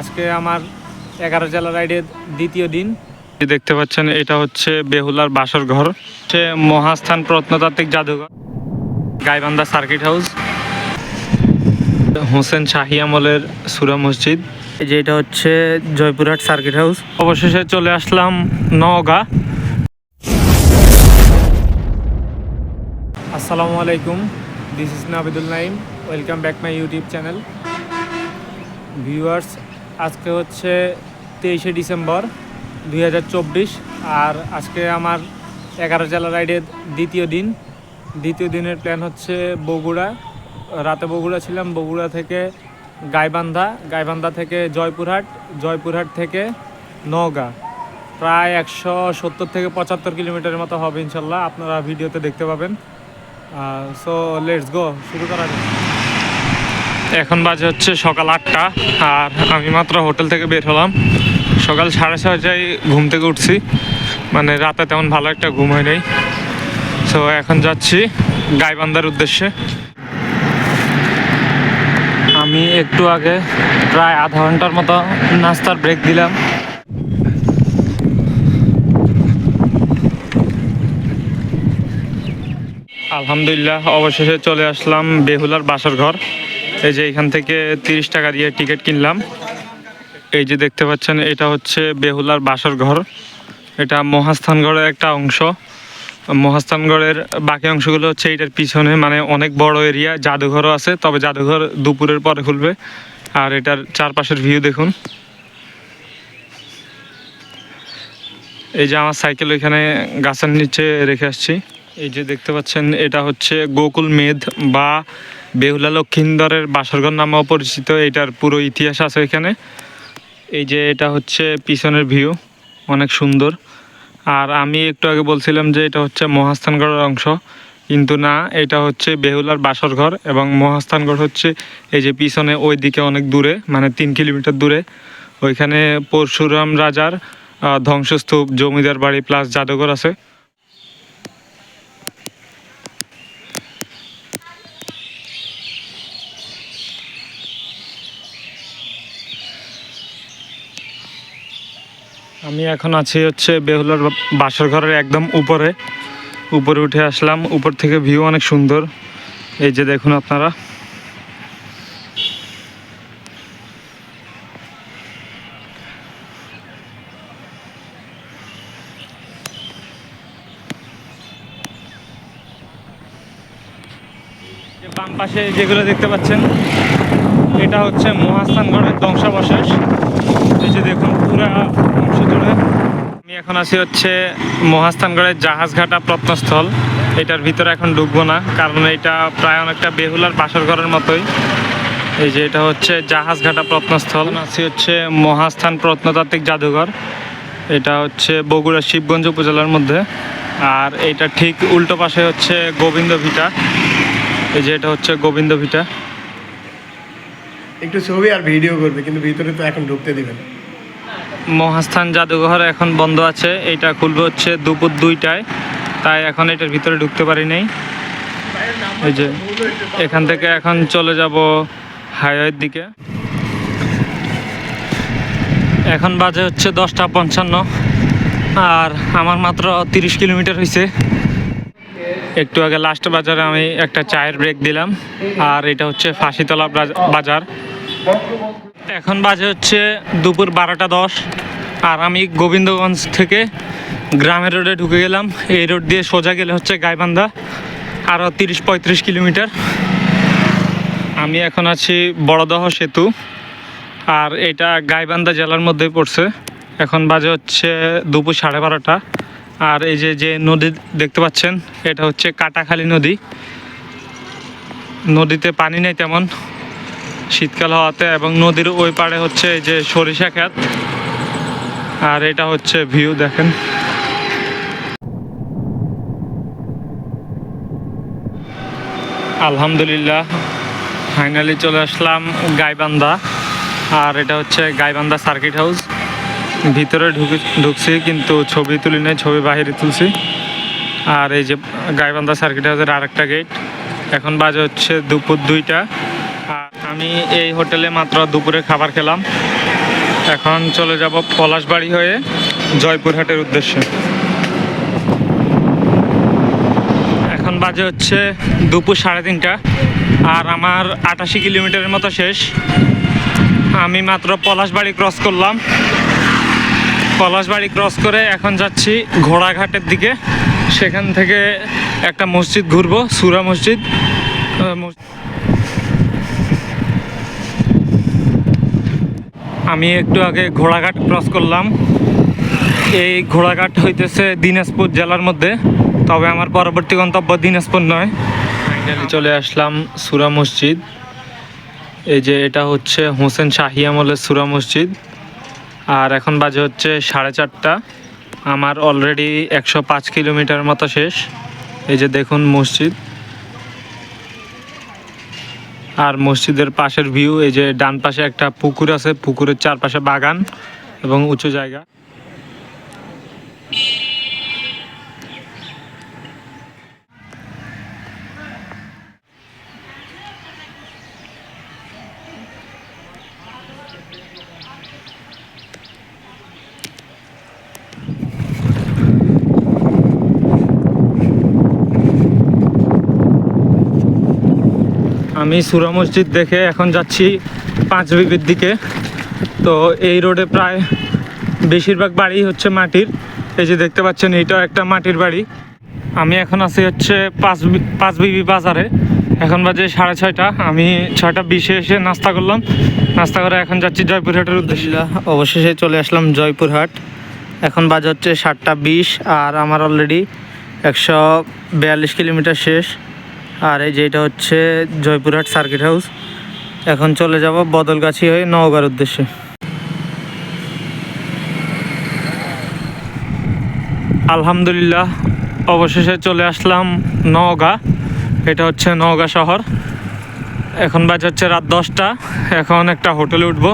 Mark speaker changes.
Speaker 1: আজকে আমার এগারো জেলা রাইডের দ্বিতীয় দিন।
Speaker 2: দেখতে পাচ্ছেন এটা হচ্ছে বেহুলার বাসর ঘর। হচ্ছে মহাস্থান প্রত্নতাত্ত্বিক জাদুঘর। Gaibandha circuit house. Hossain Shahi আমলের সুরা মসজিদ।
Speaker 1: এই যে এটা হচ্ছে জয়পুরহাট সার্কিট হাউস।
Speaker 2: অবশেষে চলে আসলাম নওগাঁ।
Speaker 1: আসসালামু আলাইকুম this is Nabidul Naim welcome back my YouTube channel. Viewers আজকে হচ্ছে তেইশে ডিসেম্বর দুই চব্বিশ, আর আজকে আমার এগারো জেলা রাইডের দ্বিতীয় দিন। দ্বিতীয় দিনের প্ল্যান হচ্ছে বগুড়া। রাতে বগুড়া ছিলাম, বগুড়া থেকে গাইবান্ধা গাইবান্ধা থেকে জয়পুরহাট জয়পুরহাট থেকে নওগাঁ। প্রায় একশো সত্তর থেকে পঁচাত্তর কিলোমিটারের মতো হবে ইনশাল্লাহ, আপনারা ভিডিওতে দেখতে পাবেন। সো লেটস গো শুরু করা যাক।
Speaker 2: এখন বাজে হচ্ছে সকাল আটটা, আর আমি মাত্র হোটেল থেকে বের হলাম। সকাল সাড়ে ছয়টায় ঘুম থেকে উঠছি। মানে রাতে তেমন ভালো একটা ঘুম হয় নাই। তো এখন যাচ্ছি গাইবান্ধার উদ্দেশ্যে।
Speaker 1: আমি একটু আগে প্রায় আধা ঘণ্টার মতো নাস্তার ব্রেক দিলাম।
Speaker 2: আলহামদুলিল্লাহ, অবশেষে চলে আসলাম বেহুলার বাসার ঘর। এই যে এখান থেকে তিরিশ টাকা দিয়ে টিকিট কিনলাম। এই যে দেখতে পাচ্ছেন, এটা হচ্ছে বেহুলার বাসর ঘর। এটা মহাস্থানগড়ের একটা অংশ। মহাস্থানগড়ের বাকি অংশগুলো হচ্ছে এটার পিছনে মানে অনেক বড় এরিয়া, জাদুঘরও আছে, তবে জাদুঘর দুপুরের পরে খুলবে। আর এটার চারপাশের ভিউ দেখুন। এই যে আমার সাইকেল ওইখানে গাছের নিচে রেখে আসছি। এই যে দেখতে পাচ্ছেন, এটা হচ্ছে গোকুল মেধ বা বেহুলা লক্ষিন্দরের বাসরঘর নামেও পরিচিত, এটার পুরো ইতিহাস আছে এখানে। এই যে এটা হচ্ছে পিছনের ভিউ অনেক সুন্দর। আর আমি একটু আগে বলছিলাম যে এটা হচ্ছে মহাস্থানগড়ের অংশ, কিন্তু না, এটা হচ্ছে বেহুলার বাসর ঘর এবং মহাস্থানগড় হচ্ছে এই যে পিছনে ওই দিকে অনেক দূরে মানে তিন কিলোমিটার দূরে। ওইখানে পরশুরাম রাজার ধ্বংসস্তূপ, জমিদার বাড়ি প্লাস জাদুঘর আছে। আমি এখন আছি হচ্ছে বেহুলার বাসর ঘরের একদম উপরে। উপরে উঠে আসলাম। উপর থেকে ভিউ অনেক সুন্দর। এই যে দেখুন আপনারা। বাম পাশে যেগুলো দেখতে পাচ্ছেন এটা হচ্ছে মহাস্থানগড়ের ধ্বংসাবশেষ। এই যে দেখুন, পুরা আমি এখন আছি হচ্ছে মহাস্থানগড়ের জাহাজঘাটা প্রত্নস্থল। এটার ভিতরে এখন ঢুকবো না, কারণ এটা প্রায় অনেকটা বেহুলার বাসর ঘরের মতোই। এই যে এটা হচ্ছে জাহাজঘাটা প্রত্নস্থল। আছি হচ্ছে মহাস্থান প্রত্নতাত্ত্বিক জাদুঘর। এটা হচ্ছে বগুড়া শিবগঞ্জ উপজেলার মধ্যে। আর এটা ঠিক উল্টো পাশে হচ্ছে গোবিন্দ ভিটা এই যে এটা হচ্ছে গোবিন্দ ভিটা
Speaker 3: একটু ছবি আর ভিডিও করবে, কিন্তু ভিতরে তো এখন ঢুকতে দিবে না।
Speaker 2: মহাস্থান জাদুঘর এখন বন্ধ আছে, এটা খুলবে হচ্ছে দুপুর দুইটায়। তাই এখন এটার ভিতরে ঢুকতে পারি নাই। এই যে, এখান থেকে এখন চলে যাব হাইওয়ের দিকে। এখন বাজে হচ্ছে দশটা পঞ্চান্ন, আর আমার মাত্র তিরিশ কিলোমিটার হয়েছে একটু আগে লাস্ট বাজারে আমি একটা চায়ের ব্রেক দিলাম, আর এটা হচ্ছে ফাঁসিতলা বাজার। এখন বাজে হচ্ছে দুপুর বারোটা দশ, আর আমি গোবিন্দগঞ্জ থেকে গ্রামের রোডে ঢুকে গেলাম। এই রোড দিয়ে সোজা গেলে হচ্ছে গাইবান্ধা আরও তিরিশ পঁয়ত্রিশ কিলোমিটার। আমি এখন আছি বড়দহ সেতু, আর এটা গাইবান্ধা জেলার মধ্যেই পড়ছে। এখন বাজে হচ্ছে দুপুর সাড়ে বারোটা, আর এই যে যে নদী দেখতে পাচ্ছেন, এটা হচ্ছে কাটাখালী নদী। নদীতে পানি নেই তেমন। শীতকাল হওয়াতে এবং নদীর ওই পাড়ে হচ্ছে এই যে সরিষা ক্ষেত। আর এটা হচ্ছে ভিউ, দেখেন। আলহামদুলিল্লাহ ফাইনালি চলে আসলাম গাইবান্ধা। আর এটা হচ্ছে গাইবান্ধা সার্কিট হাউস ভিতরে ঢুকে, ঢুকছি, কিন্তু ছবি তুলি নেই, ছবি বাহিরে তুলছি। আর এই যে গাইবান্ধা সার্কিট হাউসের আরেকটা গেট এখন বাজে হচ্ছে দুপুর দুইটা। আমি এই হোটেলে মাত্র দুপুরে খাবার খেলাম। এখন চলে যাব পলাশবাড়ি হয়ে জয়পুরহাটের উদ্দেশ্যে। এখন বাজে হচ্ছে দুপুর সাড়ে তিনটা আর আমার আটাশি কিলোমিটারের মতো শেষ। আমি মাত্র পলাশবাড়ি ক্রস করলাম। পলাশবাড়ি ক্রস করে এখন যাচ্ছি ঘোড়াঘাটের দিকে। সেখান থেকে একটা মসজিদ ঘুরবো, সুরা মসজিদ। আমি একটু আগে ঘোড়াঘাট ক্রস করলাম। এই ঘোড়াঘাট হইতেছে দিনাজপুর জেলার মধ্যে। তবে আমার পরবর্তী গন্তব্য দিনাজপুর নয়। ফাইনালি চলে আসলাম সুরা মসজিদ। এই যে এটা হচ্ছে হোসেন শাহি আমলের সুরা মসজিদ। আর এখন বাজে হচ্ছে সাড়ে চারটা। আমার অলরেডি একশো পাঁচ কিলোমিটার মতো শেষ। এই যে দেখুন মসজিদ। আর মসজিদের পাশের ভিউ এই যে ডান পাশে একটা পুকুর আছে, পুকুরের চারপাশে বাগান এবং উঁচু জায়গা। আমি সুরা মসজিদ দেখে এখন যাচ্ছি পাঁচ বিবির দিকে। তো এই রোডে প্রায় বেশিরভাগ বাড়ি হচ্ছে মাটির। এই যে দেখতে পাচ্ছেন, এইটাও একটা মাটির বাড়ি। আমি এখন আছি হচ্ছে পাঁচ পাঁচ বিবি বাজারে। এখন বাজে সাড়ে ছয়টা। আমি ছয়টা বিশে এসে নাস্তা করলাম। নাস্তা করে এখন যাচ্ছি জয়পুরহাটের উদ্দেশ্যে। অবশেষে চলে আসলাম জয়পুরহাট। এখন বাজে হচ্ছে সাতটা বিশ, আর আমার অলরেডি একশো বিয়াল্লিশ কিলোমিটার শেষ। আর এই যে এটা হচ্ছে জয়পুরহাট সার্কিট হাউস এখন চলে যাব বদলগাছি হয়ে নওগাঁর উদ্দেশ্যে। আলহামদুলিল্লাহ, অবশেষে চলে আসলাম নওগাঁ। এটা হচ্ছে নওগাঁ শহর। এখন বাজে হচ্ছে রাত দশটা। এখন একটা হোটেলে উঠবো।